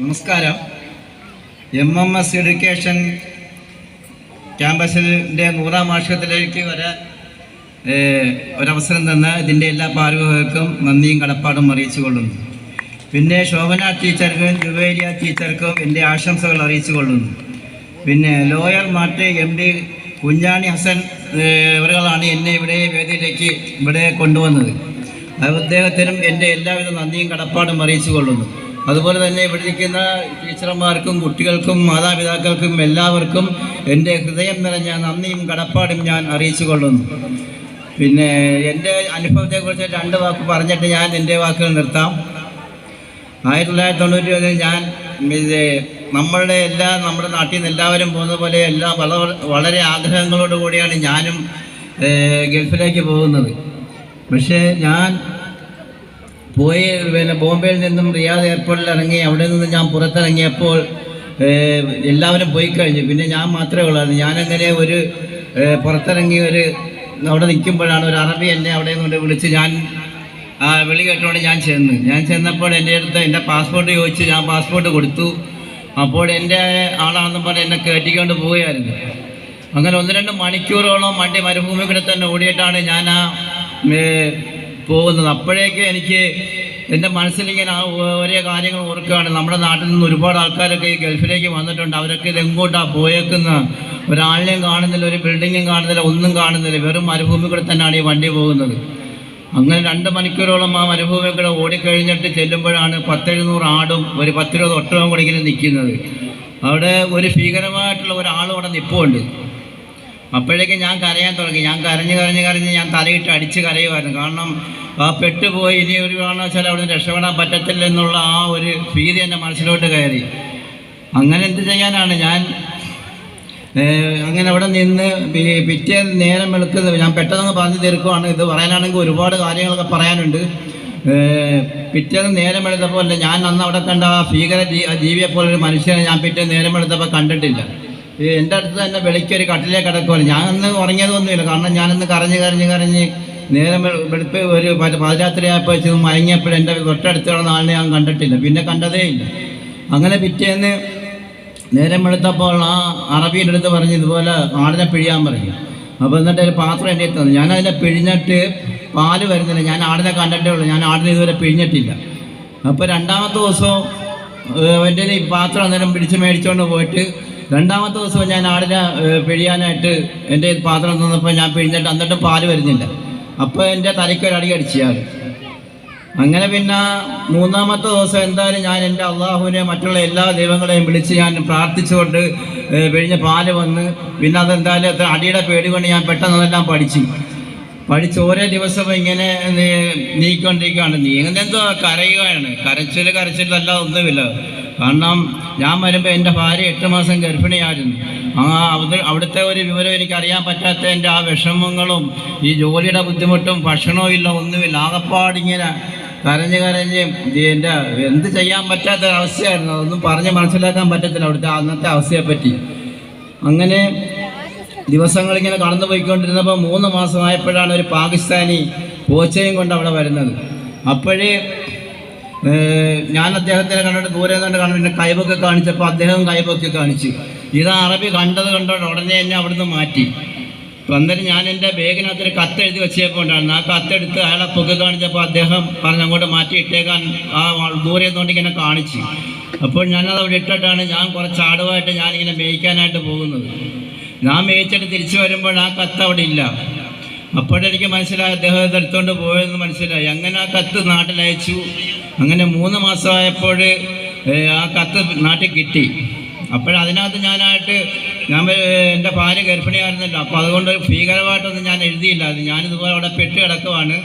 നമസ്കാരം. M M S education ക്യാമ്പസിന്റെ നൂറാം വാർഷികത്തിലേക്ക് വരാൻ ഒരവസരം തന്ന ഇതിന്റെ എല്ലാ പാർവകർക്കും നന്ദിയും കടപ്പാടും അറിയിച്ചു കൊള്ളുന്നു പിന്നെ ശോഭന ടീച്ചർക്കും ജുവേലിയ ടീച്ചർക്കും എന്റെ ആശംസകൾ അറിയിച്ചു കൊള്ളുന്നു പിന്നെ ലോയർ മാറ്റ് എം ഡി കുഞ്ഞാണി ഹസൻ ഇവരുകളാണ് എന്നെ ഇവിടെ വേദിയിലേക്ക് ഇവിടെ കൊണ്ടുവന്നത്. അദ്ദേഹത്തിനും എന്റെ എല്ലാവിധ നന്ദിയും കടപ്പാടും അറിയിച്ചു കൊള്ളുന്നു അതുപോലെ തന്നെ ഇവിടെ ഇരിക്കുന്ന ടീച്ചർമാർക്കും കുട്ടികൾക്കും മാതാപിതാക്കൾക്കും എല്ലാവർക്കും എന്റെ ഹൃദയം നിറഞ്ഞ നന്ദിയും കടപ്പാടും ഞാൻ അറിയിച്ചു കൊള്ളുന്നു പിന്നെ എന്റെ അനുഭവത്തെക്കുറിച്ച് രണ്ട് വാക്ക് പറഞ്ഞിട്ട് ഞാൻ എന്റെ വാക്കുകൾ നിർത്താം. ആയിരത്തി തൊള്ളായിരത്തി തൊണ്ണൂറ്റി ഒന്നിൽ ഞാൻ ഇത് നമ്മളുടെ എല്ലാ നമ്മുടെ നാട്ടിൽ നിന്ന് എല്ലാവരും പോകുന്ന പോലെ എല്ലാ വളരെ വളരെ ആഗ്രഹങ്ങളോട് കൂടിയാണ് ഞാനും ഗൾഫിലേക്ക് പോകുന്നത്. പക്ഷേ ഞാൻ പോയി പിന്നെ ബോംബെയിൽ നിന്നും റിയാദ് എയർപോർട്ടിൽ ഇറങ്ങി അവിടെ നിന്ന് ഞാൻ പുറത്തിറങ്ങിയപ്പോൾ എല്ലാവരും പോയി കഴിഞ്ഞു. പിന്നെ ഞാൻ മാത്രമേ ഉള്ളായിരുന്നു. ഞാനങ്ങനെ ഒരു പുറത്തിറങ്ങി ഒരു അവിടെ നിൽക്കുമ്പോഴാണ് ഒരു അറബി എന്നെ അവിടെ നിന്ന് വിളിച്ച് ഞാൻ ആ വിളി കേട്ടോണ്ട് ഞാൻ ചെന്ന്. ഞാൻ ചെന്നപ്പോൾ എന്റെ അടുത്ത് എന്റെ പാസ്പോർട്ട് ചോദിച്ച് ഞാൻ പാസ്പോർട്ട് കൊടുത്തു. അപ്പോൾ എന്റെ ആളാണെന്ന് പറഞ്ഞ് എന്നെ കയറ്റിക്കൊണ്ട് പോവുകയായിരുന്നു. അങ്ങനെ ഒന്ന് രണ്ട് മണിക്കൂറോളം വണ്ടി മരുഭൂമി കൂടെ തന്നെ ഓടിയിട്ടാണ് ഞാൻ ആ പോകുന്നത്. അപ്പോഴേക്ക് എനിക്ക് എന്റെ മനസ്സിലിങ്ങനെ ഓരോ കാര്യങ്ങൾ ഓർക്കുകയാണ്. നമ്മുടെ നാട്ടിൽ നിന്ന് ഒരുപാട് ആൾക്കാരൊക്കെ ഈ ഗൾഫിലേക്ക് വന്നിട്ടുണ്ട്. അവരൊക്കെ ഇത് എങ്ങോട്ടാണ് പോയേക്കുന്ന? ഒരാളിനെയും കാണുന്നില്ല ഒരു ബിൽഡിങ്ങും കാണുന്നില്ല ഒന്നും കാണുന്നില്ല. വെറും മരുഭൂമി കൂടെ തന്നെയാണ് ഈ വണ്ടി പോകുന്നത്. അങ്ങനെ രണ്ട് മണിക്കൂറോളം ആ മരുഭൂമി കൂടെ ഓടിക്കഴിഞ്ഞിട്ട് ചെല്ലുമ്പോഴാണ് പത്തെഴുന്നൂറ് ആടും ഒരു പത്തിരുപത് ഒട്ടവും കൂടെ ഇങ്ങനെ നിൽക്കുന്നത്. അവിടെ ഒരു ഭീകരമായിട്ടുള്ള ഒരാളും അവിടെ നിൽപ്പുണ്ട് അപ്പോഴേക്കും ഞാൻ കരയാൻ തുടങ്ങി. ഞാൻ കരഞ്ഞ് കരഞ്ഞ് കരഞ്ഞ് ഞാൻ തലയിട്ട് അടിച്ച് കരയുമായിരുന്നു കാരണം ആ പെട്ടുപോയി ഇനി ഒരു കാരണവശാലും അവിടെ നിന്ന് രക്ഷപ്പെടാൻ പറ്റത്തില്ല എന്നുള്ള ആ ഒരു ഭീതി എന്റെ മനസ്സിലോട്ട് കയറി. അങ്ങനെ എന്ത് ചെയ്യാനാണ്? ഞാൻ അങ്ങനെ അവിടെ നിന്ന് പിറ്റേ നേരം വെളുക്കുന്നത് ഞാൻ പെട്ടെന്ന് പറഞ്ഞു തീർക്കുവാണ്. ഇത് പറയാനാണെങ്കിൽ ഒരുപാട് കാര്യങ്ങളൊക്കെ പറയാനുണ്ട്. പിറ്റേന്ന് നേരം എടുത്തപ്പോൾ ഞാൻ അന്ന് അവിടെ കണ്ട ആ ഭീകര ജീ- ആ ജീവിയെ പോലൊരു മനുഷ്യനെ ഞാൻ പിറ്റേ നേരം എടുത്തപ്പോൾ കണ്ടിട്ടില്ല. എന്റെ അടുത്ത് തന്നെ വെളിക്കൊരു കട്ടിലേ കിടക്കുമല്ലോ അന്ന് ഉറങ്ങിയതൊന്നുമില്ല. കാരണം ഞാനന്ന് കരഞ്ഞ് കരഞ്ഞ് കരഞ്ഞ് നേരം വെളു- വെളുപ്പ് ഒരു പാതിരാത്രിയായപ്പോൾ വെച്ച് മയങ്ങിയപ്പോൾ എന്റെ തൊട്ടടുത്തുള്ള നാളിനെ ഞാൻ കണ്ടിട്ടില്ല. പിന്നെ കണ്ടതേ ഇല്ല. അങ്ങനെ പിറ്റേന്ന് നേരം വെളുത്തപ്പോൾ ആ അറബിയുടെ അടുത്ത് പറഞ്ഞ് ഇതുപോലെ ആടിനെ പിഴിയാൻ പറയും അപ്പോൾ എന്നിട്ട് ഒരു പാത്രം എന്റെ തന്നു. ഞാൻ അതിനെ പിഴിഞ്ഞിട്ട് പാൽ വരുന്നില്ല. ഞാൻ ആടിനെ കണ്ടിട്ടേ ഉള്ളൂ. ഞാൻ ആടിനെ ഇതുവരെ പിഴിഞ്ഞിട്ടില്ല. അപ്പോൾ രണ്ടാമത്തെ ദിവസം എന്റെ ഈ പാത്രം അന്നേരം പിടിച്ച് മേടിച്ചുകൊണ്ട് പോയിട്ട് രണ്ടാമത്തെ ദിവസം ഞാൻ ആടിനെ പിഴിയാനായിട്ട് എന്റെ പാത്രം തന്നപ്പോൾ ഞാൻ പിഴിഞ്ഞിട്ട് എന്നിട്ടും പാൽ വരുന്നില്ല. അപ്പോൾ എന്റെ തലയ്ക്ക് ഒരു അടി അടിച്ചാൽ അങ്ങനെ പിന്നെ മൂന്നാമത്തെ ദിവസം എന്തായാലും ഞാൻ എന്റെ അള്ളാഹുവിനെ മറ്റുള്ള എല്ലാ ദൈവങ്ങളെയും വിളിച്ച് ഞാൻ പ്രാർത്ഥിച്ചുകൊണ്ട് പിഴിഞ്ഞ പാൽ വന്ന് പിന്നെ അതെന്തായാലും അത്ര അടിയുടെ പേടി കൊണ്ട് ഞാൻ പെട്ടെന്ന് അതെല്ലാം പഠിച്ചു. പഠിച്ച് ഓരോ ദിവസം ഇങ്ങനെ നീ- നീക്കിക്കൊണ്ടിരിക്കുകയാണ് നീങ്ങുന്നെന്തോ കരയുകയാണ്. കരച്ചിൽ കരച്ചിലല്ല ഒന്നുമില്ല. കാരണം ഞാൻ വരുമ്പോൾ എന്റെ ഭാര്യ എട്ട് മാസം ഗർഭിണിയായിരുന്നു. ആ അവിടെ അവിടുത്തെ ഒരു വിവരം എനിക്കറിയാൻ പറ്റാത്ത എന്റെ ആ വിഷമങ്ങളും ഈ ജോലിയുടെ ബുദ്ധിമുട്ടും ഭക്ഷണവും ഇല്ല ഒന്നുമില്ല. ആകപ്പാടിങ്ങനെ കരഞ്ഞ് കരഞ്ഞ് എന്റെ എന്ത് ചെയ്യാൻ പറ്റാത്ത അവസ്ഥയായിരുന്നു. അതൊന്നും പറഞ്ഞ് മനസ്സിലാക്കാൻ പറ്റത്തില്ല അവിടുത്തെ അന്നത്തെ അവസ്ഥയെപ്പറ്റി അങ്ങനെ ദിവസങ്ങൾ ഇങ്ങനെ കടന്നു പോയിക്കൊണ്ടിരുന്നപ്പോൾ മൂന്ന് മാസമായപ്പോഴാണ് ഒരു പാകിസ്ഥാനി പോച്ചയും കൊണ്ട് അവിടെ വരുന്നത്. അപ്പോഴേ ഞാൻ അദ്ദേഹത്തിനെ കണ്ടിട്ട് ദൂരെ നിന്ന് കണ്ടു പിന്നെ കൈവൊക്കെ കാണിച്ചപ്പോൾ അദ്ദേഹം കൈവൊക്കെ കാണിച്ചു. ഇത് അറബി കണ്ടത് കണ്ടോണ്ട് ഉടനെ എന്നെ അവിടുന്ന് മാറ്റി. അപ്പം അന്നേരം ഞാൻ എന്റെ ബാഗിനകത്തൊരു കത്ത് എഴുതി വെച്ചപ്പോൾ ഉണ്ടായിരുന്നു. ആ കത്തെടുത്ത് അയാളെ പൊക്കെ കാണിച്ചപ്പോൾ അദ്ദേഹം പറഞ്ഞ് അങ്ങോട്ട് മാറ്റി ഇട്ടേക്കാൻ ആ ദൂരെ നിന്നുകൊണ്ട് ഇങ്ങനെ കാണിച്ചു. അപ്പോൾ ഞാനത് അവിടെ ഇട്ടിട്ടാണ് ഞാൻ കുറച്ച് ആടുമായിട്ട് ഞാനിങ്ങനെ മേയ്ക്കാനായിട്ട് പോകുന്നത്. ഞാൻ മേയിച്ചിട്ട് തിരിച്ചു വരുമ്പോൾ ആ കത്ത് അവിടെ ഇല്ല. അപ്പോഴെനിക്ക് മനസ്സിലായി അദ്ദേഹം എടുത്തുകൊണ്ട് പോയെന്ന് മനസ്സിലായി. അങ്ങനെ ആ കത്ത് നാട്ടിലയച്ചു. അങ്ങനെ മൂന്ന് മാസമായപ്പോൾ ആ കത്ത് നാട്ടിൽ കിട്ടി. അപ്പോഴതിനകത്ത് ഞാനായിട്ട് ഞാൻ എന്റെ ഭാര്യ ഗർഭിണിയായിരുന്നല്ലോ. അപ്പോൾ അതുകൊണ്ട് ഭീകരമായിട്ടൊന്നും ഞാൻ എഴുതിയില്ല അത് ഞാനിതുപോലെ അവിടെ പെട്ട് കിടക്കുവാണ്.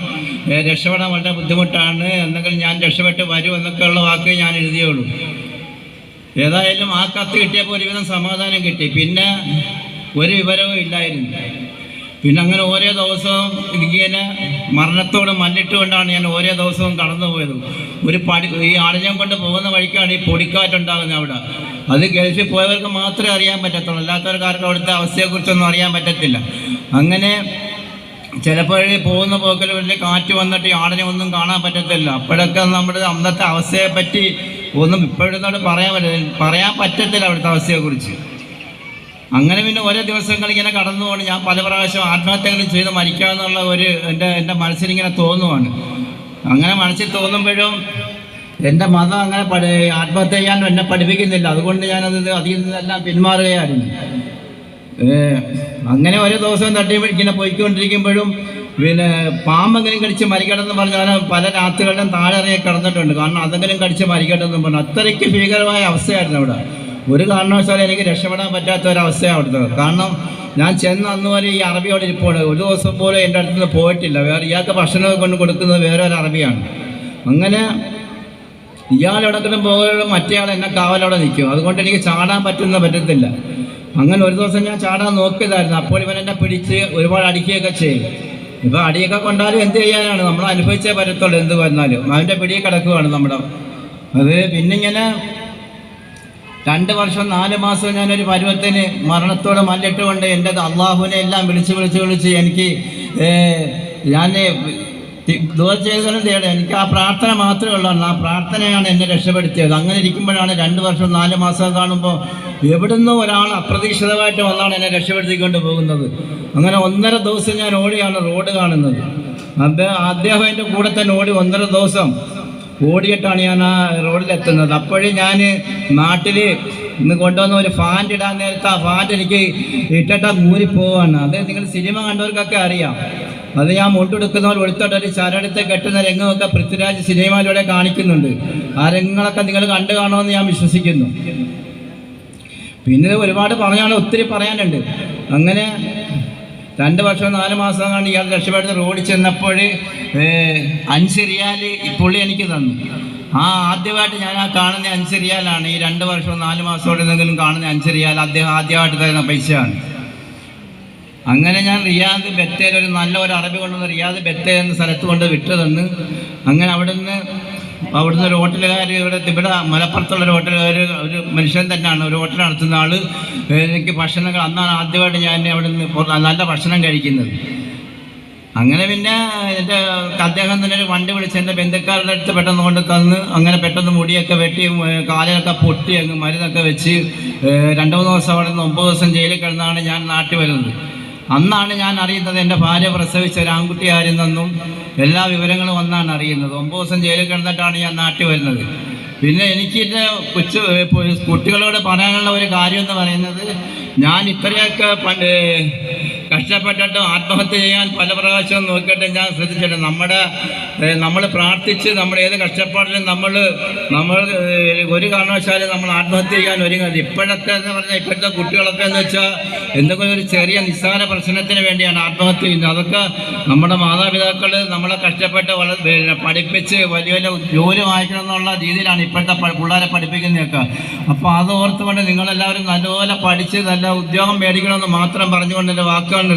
രക്ഷപ്പെടാൻ വളരെ ബുദ്ധിമുട്ടാണ്. എന്തെങ്കിലും ഞാൻ രക്ഷപ്പെട്ട് വരും എന്നൊക്കെയുള്ള വാക്ക് ഞാൻ എഴുതിയുള്ളൂ. ഏതായാലും ആ കത്ത് കിട്ടിയപ്പോൾ ഒരുവിധം സമാധാനം കിട്ടി. പിന്നെ ഒരു വിവരവും ഇല്ലായിരുന്നു. പിന്നെ അങ്ങനെ ഓരോ ദിവസവും ഇങ്ങനെ മരണത്തോട് മല്ലിട്ടുകൊണ്ടാണ് ഞാൻ ഓരോ ദിവസവും കടന്നു പോയത് ഒരു പടി ഈ ആടിനെ കൊണ്ട് പോകുന്ന വഴിക്കാണ് ഈ പൊടിക്കാറ്റുണ്ടാകുന്നത് അവിടെ. അത് ഗൾഫിൽ പോയവർക്ക് മാത്രമേ അറിയാൻ പറ്റത്തുള്ളൂ. അല്ലാത്തവർക്ക് അവിടുത്തെ അവസ്ഥയെക്കുറിച്ചൊന്നും അറിയാൻ പറ്റത്തില്ല. അങ്ങനെ ചിലപ്പോഴേ പോകുന്ന പോക്കിൽ വലിയ കാറ്റ് വന്നിട്ട് ഈ ആടിനെ ഒന്നും കാണാൻ പറ്റത്തില്ല. അപ്പോഴൊക്കെ നമ്മുടെ അന്നത്തെ അവസ്ഥയെ പറ്റി ഒന്നും ഇപ്പോഴത്തോട് പറയാൻ പറ്റത്തില്ല. പറയാൻ പറ്റത്തില്ല അവിടുത്തെ അവസ്ഥയെക്കുറിച്ച്. അങ്ങനെ പിന്നെ ഓരോ ദിവസങ്ങൾ ഇങ്ങനെ കടന്നു പോകണം ഞാൻ പല പ്രാവശ്യം ആത്മഹത്യകൾ ചെയ്ത് മരിക്കാമെന്നുള്ള ഒരു എന്റെ എന്റെ മനസ്സിലിങ്ങനെ തോന്നുവാണ്. അങ്ങനെ മനസ്സിൽ തോന്നുമ്പോഴും എന്റെ മതം അങ്ങനെ പഠി ആത്മഹത്യ ചെയ്യാൻ എന്നെ പഠിപ്പിക്കുന്നില്ല. അതുകൊണ്ട് ഞാനത് അതിൽ നിന്നെല്ലാം പിന്മാറുകയായിരുന്നു. അങ്ങനെ ഓരോ ദിവസവും തട്ടി ഇങ്ങനെ പോയിക്കൊണ്ടിരിക്കുമ്പോഴും പിന്നെ പാമ്പെങ്കിലും കടിച്ച് മരിക്കണമെന്ന് പറഞ്ഞാൽ പല രാത്രികളിലും താഴെ ഇറങ്ങി കിടന്നിട്ടുണ്ട്. കാരണം അതെങ്കിലും കടിച്ച് മരിക്കട്ടെന്ന് പറഞ്ഞു. അത്രയ്ക്ക് ഭീകരമായ അവസ്ഥയായിരുന്നു അവിടെ. ഒരു കാരണവശാലും എനിക്ക് രക്ഷപ്പെടാൻ പറ്റാത്ത ഒരവസ്ഥയാണ് അവിടുത്തെ. കാരണം ഞാൻ ചെന്ന് അന്ന് വരെ ഈ അറബിയോട് ഇരിപ്പോണ് ഒരു ദിവസം പോലും എന്റെ അടുത്ത് നിന്ന് പോയിട്ടില്ല. വേറെ ഇയാൾക്ക് ഭക്ഷണം കൊണ്ട് കൊടുക്കുന്നത് വേറെ ഒരു അറബിയാണ്. അങ്ങനെ ഇയാൾ എവിടെങ്കിലും പോകുമ്പോഴും മറ്റേയാൾ എന്നെ കാവലവിടെ നിൽക്കും. അതുകൊണ്ട് എനിക്ക് ചാടാൻ പറ്റുന്ന പറ്റത്തില്ല. അങ്ങനെ ഒരു ദിവസം ഞാൻ ചാടാൻ നോക്കിയതായിരുന്നു. അപ്പോൾ ഇവൻ എന്നെ പിടിച്ച് ഒരുപാട് അടിക്കുകയൊക്കെ ചെയ്യും. ഇപ്പം അടിയൊക്കെ കൊണ്ടാലും എന്ത് ചെയ്യാനാണ്? നമ്മൾ അനുഭവിച്ചേ പറ്റത്തുള്ളൂ എന്ത് വന്നാലും. അവന്റെ പിടിയെ കിടക്കുകയാണ് നമ്മുടെ അത് പിന്നിങ്ങനെ രണ്ട് വർഷം നാല് മാസം ഞാനൊരു പരുവത്തിന് മരണത്തോടെ മല്ലിട്ടുകൊണ്ട് എന്റെ അള്ളാഹുവിനെ എല്ലാം വിളിച്ച് വിളിച്ച് വിളിച്ച് എനിക്ക് ഞാൻ ചെയ്തതും തേടും. എനിക്ക് ആ പ്രാർത്ഥന മാത്രമേ ഉള്ളൂ. ആ പ്രാർത്ഥനയാണ് എന്നെ രക്ഷപ്പെടുത്തിയത്. അങ്ങനെ ഇരിക്കുമ്പോഴാണ് രണ്ട് വർഷം നാല് മാസം കാണുമ്പോൾ എവിടുന്നോ ഒരാൾ അപ്രതീക്ഷിതമായിട്ട് വന്നാണ് എന്നെ രക്ഷപ്പെടുത്തിക്കൊണ്ട് പോകുന്നത്. അങ്ങനെ ഒന്നര ദിവസം ഞാൻ ഓടിയാണ് റോഡ് കാണുന്നത്. അദ്ദേഹം അദ്ദേഹം എന്റെ കൂടെ തന്നെ ഓടി ഒന്നര ദിവസം ഓടിയിട്ടാണ് ഞാൻ ആ റോഡിലെത്തുന്നത്. അപ്പോഴേ ഞാൻ നാട്ടിൽ ഇന്ന് കൊണ്ടുവന്ന ഒരു ഫാന്റ് ഇടാൻ നേരത്തെ ആ ഫാന്റ് എനിക്ക് ഇട്ടിട്ടാ മൂരിപ്പോവാണ് അത് നിങ്ങൾ സിനിമ കണ്ടവർക്കൊക്കെ അറിയാം. അത് ഞാൻ മുണ്ടെടുക്കുന്നവർ ഒഴുത്തോട്ട് ഒരു ചരടത്തെ കെട്ടുന്ന രംഗമൊക്കെ പൃഥ്വിരാജ് സിനിമയിലൂടെ കാണിക്കുന്നുണ്ട്. ആ രംഗങ്ങളൊക്കെ നിങ്ങൾ കണ്ടു കാണുമെന്ന് ഞാൻ വിശ്വസിക്കുന്നു. പിന്നെ ഒരുപാട് പറയാൻ ഒത്തിരി പറയാനുണ്ട്. അങ്ങനെ രണ്ട് വർഷം നാല് മാസമാണ് ഇയാൾ രക്ഷപ്പെടുത്ത് റോഡിൽ ചെന്നപ്പോൾ അഞ്ച് റിയാൽ പുള്ളി എനിക്ക് തന്നു. ആ ആദ്യമായിട്ട് ഞാൻ ആ കാണുന്ന അഞ്ച് റിയാലാണ് ഈ രണ്ട് വർഷവും നാല് മാസത്തോടെ എന്തെങ്കിലും കാണുന്ന അഞ്ച് റിയാൽ അദ്ദേഹം ആദ്യമായിട്ട് തരുന്ന പൈസയാണ്. അങ്ങനെ ഞാൻ റിയാദ് ബത്തേൽ ഒരു നല്ല ഒരു അറബി കൊണ്ടുവന്ന് റിയാദ് ബത്തേൽ എന്ന സ്ഥലത്ത് കൊണ്ട് വിട്ടു തന്ന്. അങ്ങനെ അവിടുന്ന് അവിടുന്ന് ഒരു ഹോട്ടലുകാർ ഇവിടെ ഇവിടെ മലപ്പുറത്തുള്ള ഒരു ഹോട്ടലുകാർ ഒരു മനുഷ്യൻ തന്നെയാണ്. ഒരു ഹോട്ടൽ നടത്തുന്ന ആൾ എനിക്ക് ഭക്ഷണങ്ങൾ അന്നാണ് ആദ്യമായിട്ട് ഞാൻ അവിടെ നിന്ന് നല്ല ഭക്ഷണം കഴിക്കുന്നത്. അങ്ങനെ പിന്നെ എന്റെ അദ്ദേഹം തന്നെ ഒരു വണ്ടി വിളിച്ച് എന്റെ ബന്ധുക്കാരുടെ അടുത്ത് പെട്ടെന്ന് കൊണ്ട് തന്ന് അങ്ങനെ പെട്ടെന്ന് മുടിയൊക്കെ വെട്ടി കാലൊക്കെ പൊട്ടി അങ്ങ് മരുന്നൊക്കെ വെച്ച് രണ്ട് മൂന്ന് ദിവസം അവിടെ നിന്ന് ഒമ്പത് ദിവസം ജയിലിൽ കിടന്നാണ് ഞാൻ നാട്ടിൽ വരുന്നത്. അന്നാണ് ഞാൻ അറിയുന്നത് എന്റെ ഭാര്യ പ്രസവിച്ച ഒരു ആൺകുട്ടിയായിരുന്നെന്നും എല്ലാ വിവരങ്ങളും അന്നാണ് അറിയുന്നത്. ഒമ്പത് ദിവസം ജയിലിൽ കിടന്നിട്ടാണ് ഞാൻ നാട്ടിൽ വരുന്നത്. പിന്നെ എനിക്ക് എന്റെ കൊച്ചു കുട്ടികളോട് പറയാനുള്ള ഒരു കാര്യം എന്ന് പറയുന്നത് ഞാൻ ഇത്രയൊക്കെ പണ്ട് കഷ്ടപ്പെട്ടിട്ട് ആത്മഹത്യ ചെയ്യാൻ പല പ്രാവശ്യം നോക്കിയിട്ട് ഞാൻ ശ്രദ്ധിച്ചിട്ട് നമ്മുടെ നമ്മൾ പ്രാർത്ഥിച്ച് നമ്മൾ ഏത് കഷ്ടപ്പാടിലും നമ്മൾ നമ്മൾ ഒരു കാരണവശാലും നമ്മൾ ആത്മഹത്യ ചെയ്യാൻ ഒരുങ്ങുന്നത് ഇപ്പോഴത്തെ എന്ന് പറഞ്ഞാൽ ഇപ്പോഴത്തെ കുട്ടികളൊക്കെ എന്ന് വെച്ചാൽ എന്തെങ്കിലും ഒരു ചെറിയ നിസ്സാര പ്രശ്നത്തിന് വേണ്ടിയാണ് ആത്മഹത്യ ചെയ്യുന്നത്. അതൊക്കെ നമ്മുടെ മാതാപിതാക്കൾ നമ്മളെ കഷ്ടപ്പെട്ട് പഠിപ്പിച്ച് വലിയ വലിയ ജോലി വാങ്ങിക്കണം എന്നുള്ള രീതിയിലാണ് ഇപ്പോഴത്തെ പിള്ളേരെ പഠിപ്പിക്കുന്നതൊക്കെ. അപ്പോൾ അത് ഓർത്തുകൊണ്ട് നിങ്ങളെല്ലാവരും നല്ലപോലെ പഠിച്ച് നല്ല ഉദ്യോഗം മേടിക്കണമെന്ന് മാത്രം പറഞ്ഞുകൊണ്ട് എന്റെ വാക്കുകൾ